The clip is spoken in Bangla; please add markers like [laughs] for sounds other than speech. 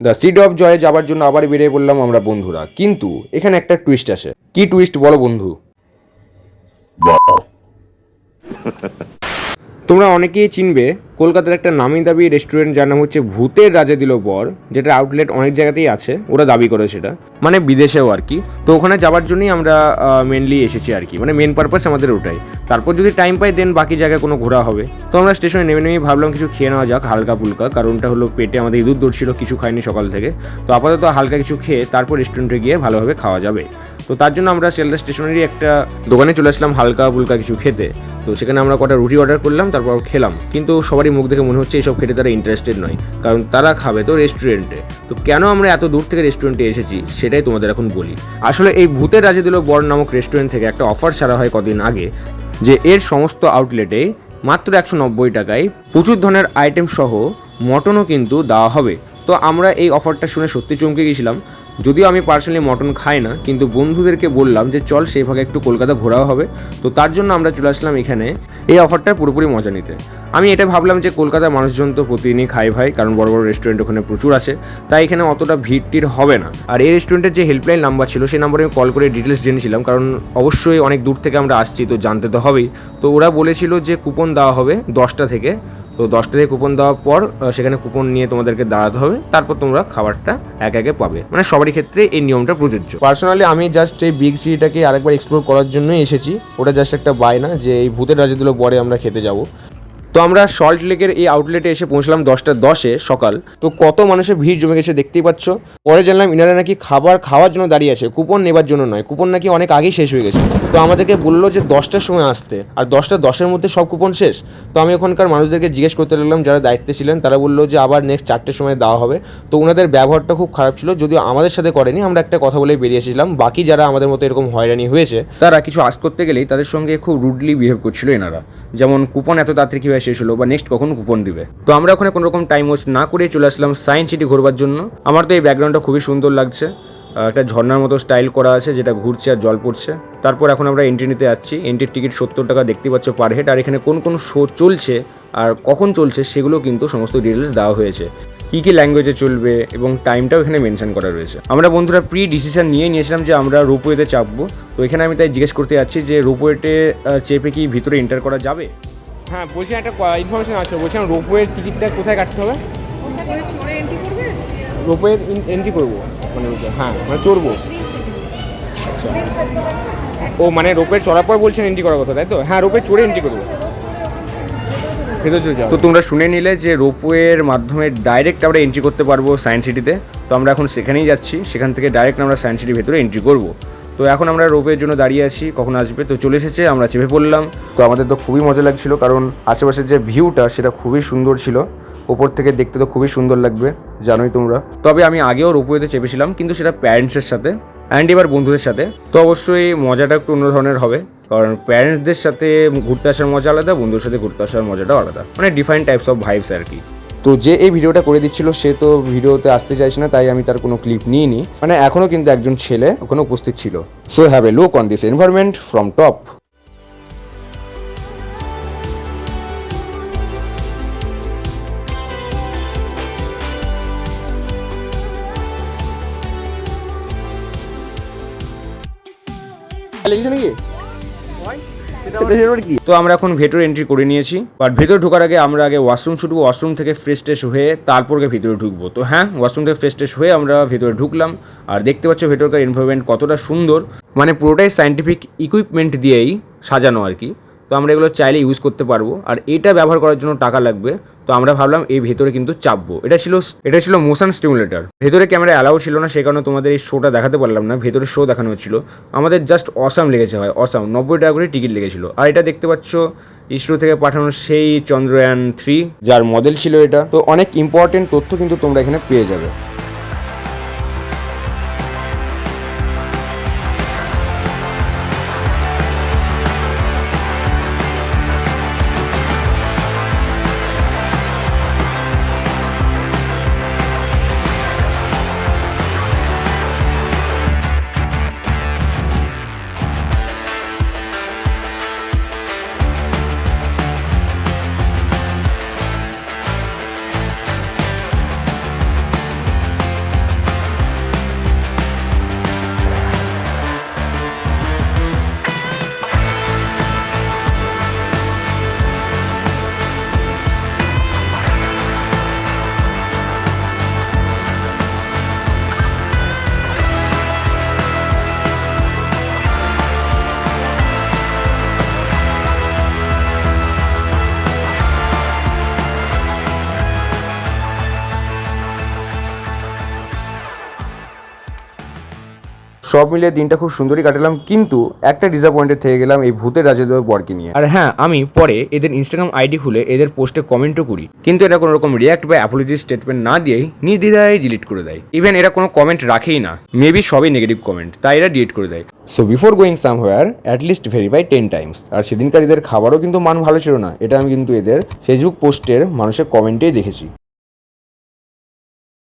দ্য সিড অফ জয়ে যাবার জন্য আবার বেরিয়ে পড়লাম আমরা বন্ধুরা। কিন্তু এখানে একটা টুইস্ট আছে কি টুইস্ট বলো বন্ধু? [laughs] তোমরা অনেকেই চিনবে, কলকাতার একটা নামি দাবি রেস্টুরেন্ট যার নাম হচ্ছে ভূতের রাজা দিল বর যেটা আউটলেট অনেক জায়গাতেই আছে, ওরা দাবি করে সেটা। মানে বিদেশেও আর কি। তো ওখানে যাওয়ার জন্যই আমরা মেনলি এসেছি আর কি। মানে মেন পারপাস আমাদের ওটাই। তারপর যদি টাইম পাই দেন বাকি জায়গায় কোনো ঘোরা হবে। তো আমরা স্টেশনে নেমে নেমেই ভাবলাম কিছু খেয়ে নেওয়া যাক, হালকা ফুলকা। কারণটা হলো পেটে আমাদের ইঁদুর দৌড় ছিল কিছু খাইনি সকাল থেকে। তো আপাতত হালকা কিছু খেয়ে তারপর রেস্টুরেন্টে গিয়ে ভালোভাবে খাওয়া যাবে। তো তার জন্য আমরা শিয়ালদা স্টেশনেরই একটা দোকানে চলে আসলাম হালকা ফুলকা কিছু খেতে। তো সেখানে আমরা কটা রুটি অর্ডার করলাম, তারপর খেলাম। কিন্তু সবারই মুখ দেখে মনে হচ্ছে এইসব খেতে তারা ইন্টারেস্টেড নয়, কারণ তারা খাবে তো রেস্টুরেন্টে তো কেন আমরা এত দূর থেকে রেস্টুরেন্টে এসেছি, সেটাই তোমাদের এখন বলি। আসলে এই ভূতের রাজে দিল বর নামক রেস্টুরেন্ট থেকে একটা অফার ছাড়া হয় কদিন আগে, যে এর সমস্ত আউটলেটে মাত্র একশো নব্বই টাকায় প্রচুর ধরনের আইটেম সহ মটনও কিন্তু দেওয়া হবে। তো আমরা এই অফারটা শুনে সত্যি চমকে গেছিলাম। যদিও আমি পার্সোনালি মটন খাই না, কিন্তু বন্ধুদেরকে বললাম যে চল সেই ভাগে একটু কলকাতা ঘোরাও হবে। তো তার জন্য আমরা চলে আসলাম এখানে এই অফারটার পুরোপুরি মজা নিতে। আমি এটা ভাবলাম যে কলকাতার মানুষজন তো প্রতিদিনই খাই ভাই, কারণ বড় বড় রেস্টুরেন্ট ওখানে প্রচুর আছে, তাই এখানে অতটা ভিড় টির হবে না। আর এই রেস্টুরেন্টের যে হেল্পলাইন নাম্বার ছিল, সেই নাম্বারে আমি কল করে ডিটেলস জেনেছিলাম কারণ অবশ্যই অনেক দূর থেকে আমরা আসছি, তো জানতে তো হবেই। তো ওরা বলেছিল যে কুপন দেওয়া হবে দশটা থেকে তো দশটা থেকে কুপন দেওয়ার পর সেখানে কুপন নিয়ে তোমাদেরকে দাঁড়াতে হবে। তারপর তোমরা খাবারটা এক একে পাবে। মানে সবারই ক্ষেত্রে এই নিয়মটা প্রযোজ্য। পার্সোনালি আমি জাস্ট এই বিগ সিটিটাকে আরেকবার এক্সপ্লোর করার জন্যই এসেছি। ওটা জাস্ট একটা বায়না যে এই ভূতের রাজাগুলো পরে আমরা খেতে যাব। তো আমরা সল্ট লেকের এই আউটলেটে এসে পৌঁছলাম দশটা দশে সকাল। তো কত মানুষের ভিড় জমে গেছে দেখতেই পাচ্ছ। পরে জানলাম ইনারা নাকি খাবার খাওয়ার জন্য দাঁড়িয়ে আছে। কুপন নেবার জন্য নয়। কুপন নাকি অনেক আগেই শেষ হয়ে গেছে। তো আমাদেরকে বলল যে দশটার সময় আসতে। আর দশটা দশের মধ্যে সব কুপন শেষ। তো আমি ওখানকার মানুষদেরকে জিজ্ঞেস করতে লাগলাম, যারা দায়িত্বে ছিলেন, তারা বলল যে আবার নেক্সট চারটের সময় দেওয়া হবে। তো ওনাদের ব্যবহারটা খুব খারাপ ছিল। যদিও আমাদের সাথে করেনি, আমরা একটা কথা বলে বেরিয়ে এসেছিলাম। বাকি যারা আমাদের মতো এরকম হয়রানি হয়েছে, তারা কিছু আস করতে গেলেই তাদের সঙ্গে খুব রুডলি বিহেভ করছিল এনারা। যেমন কুপন এত তাড়াতাড়ি কীভাবে শেষ হলো বা নেক্সট কখন কুপন দিবে। তো আমরা ওখানে কোনো রকম টাইম ওয়েস্ট না করে চলে আসলাম সায়েন্স সিটি ঘোরবার জন্য। আমার তো এই ব্যাকগ্রাউন্ডটা খুবই সুন্দর লাগছে। একটা ঝর্ণার মতো স্টাইল করা আছে, যেটা ঘুরছে আর জল পড়ছে। তারপর এখন আমরা এন্ট্রি নিতে যাচ্ছি। এন্ট্রির টিকিট সত্তর টাকা দেখতে পাচ্ছ পার হেড আর এখানে কোন কোন শো চলছে আর কখন চলছে সেগুলো কিন্তু সমস্ত ডিটেলস দেওয়া হয়েছে। কী কী ল্যাঙ্গুয়েজে চলবে এবং টাইমটাও এখানে মেনশন করা রয়েছে। আমরা বন্ধুরা প্রি ডিসিশন নিয়ে নিয়েছিলাম যে আমরা রোপওয়েতে চাপবো। তো এখানে আমি তাই জিজ্ঞেস করতে যাচ্ছি যে রোপওয়েতে চেপে কি ভিতরে এন্টার করা যাবে? হ্যাঁ বলছি একটা ইনফরমেশন আছে বলছিলাম রোপওয়ের টিকিটটা কোথায় কাটতে হবে? ওই চড়ে এন্ট্রি রোপওয়ে এন্ট্রি করব মানে হ্যাঁ মানে চড়বো। ও মানে রোপে চড়ার পর বলছেন এন্ট্রি করার কথা তাই তো? হ্যাঁ রোপে চড়ে এন্ট্রি করব। তো তোমরা শুনে নিলে যে রোপওয়ের মাধ্যমে ডাইরেক্ট আমরা এন্ট্রি করতে পারব সায়েন্স সিটিতে তো। আমরা এখন সেখানেই যাচ্ছি সেখান থেকে ডাইরেক্ট আমরা সায়েন্স সিটির ভেতরে এন্ট্রি করব। তো এখন আমরা রোপের জন্য দাঁড়িয়ে আছি কখন আসবে তো চলে এসেছে আমরা চেপে পড়লাম। তো আমাদের তো খুবই মজা লাগছিল কারণ আশেপাশের যে ভিউটা সেটা খুবই সুন্দর ছিল। ওপর থেকে দেখতে তো খুবই সুন্দর লাগবে জানোই তোমরা। তবে আমি আগেও রোপওয়েতে চেপেছিলাম কিন্তু সেটা প্যারেন্টসের সাথে অ্যান্ড এবার বন্ধুদের সাথে। তো অবশ্যই মজাটা একটু অন্য ধরনের হবে কারণ প্যারেন্টসদের সাথে ঘুরতে আসার মজা আলাদা বন্ধুদের সাথে ঘুরতে আসার মজাটাও আলাদা। মানে ডিফারেন্ট টাইপস অফ ভাইবস আর কি। তো যে এই ভিডিওটা করে দিচ্ছিল সে তো ভিডিওতে আসতে চাইছে না তাই আমি তার কোনো ক্লিপ নিইনি। মানে এখনও কিন্তু একজন ছেলে ওখানে উপস্থিত ছিল। So have a look on this environment from top লেগেছে নাকি তো আমরা এখন ভেতরে এন্ট্রি করে নিয়েছি বাট ভেতরে ঢোকার আগে আমরা আগে ওয়াশরুম ছুটবো ওয়াশরুম থেকে ফ্রেশ ট্রেশ হয়ে তারপর ভেতরে ঢুকবো। তো হ্যাঁ ওয়াশরুম থেকে ফ্রেশ ট্রেশ হয়ে আমরা ভেতরে ঢুকলাম, আর দেখতে পাচ্ছ ভেতরকার এনভায়রনমেন্ট কতটা সুন্দর। মানে পুরোটাই সাইন্টিফিক ইকুইপমেন্ট দিয়েই সাজানো আর কি। তো আমরা এগুলো চাইলে ইউজ করতে পারব। আর এটা ব্যবহার করার জন্য টাকা লাগবে। তো আমরা ভাবলাম এই ভেতরে কিন্তু চাপবো। এটা ছিল এটা ছিল মোশন স্টিমুলেটার ভেতরে ক্যামেরা অ্যালাউ ছিল না সে কারণে তোমাদের এই শোটা দেখাতে পারলাম না। ভেতরে শো দেখানো হচ্ছিল আমাদের জাস্ট অসাম লেগেছে হয় অসাম নব্বই টাকা করে টিকিট লেগেছিল। আর এটা দেখতে পাচ্ছ, ইসরো থেকে পাঠানো সেই চন্দ্রয়ান থ্রি যার মডেল ছিল এটা। তো অনেক ইম্পর্টেন্ট তথ্য কিন্তু তোমরা এখানে পেয়ে যাবে। সব মিলিয়ে দিনটা খুব সুন্দরই কাটালাম কিন্তু একটা ডিসঅ্যাপয়েন্টেড থেকে গেলাম এই ভূতের রাজাদের বরকে নিয়ে। আর হ্যাঁ আমি পরে এদের ইনস্টাগ্রাম আইডি খুলে এদের পোস্টে কমেন্টও করি। কিন্তু এরা কোনো রকম রিয়াক্ট বা অ্যাপোলজি স্টেটমেন্ট না দিয়েই নির্দ্বিধায় ডিলিট করে দেয়। ইভেন এরা কোনো কমেন্ট রাখেই না মেবি সবই নেগেটিভ কমেন্ট তাই এরা ডিলিট করে দেয়। So before going somewhere at least verify ten times আর সেদিনকার এদের খাবারও কিন্তু মান ভালো ছিল না এটা আমি কিন্তু এদের ফেসবুক পোস্টের মানুষের কমেন্টেই দেখেছি।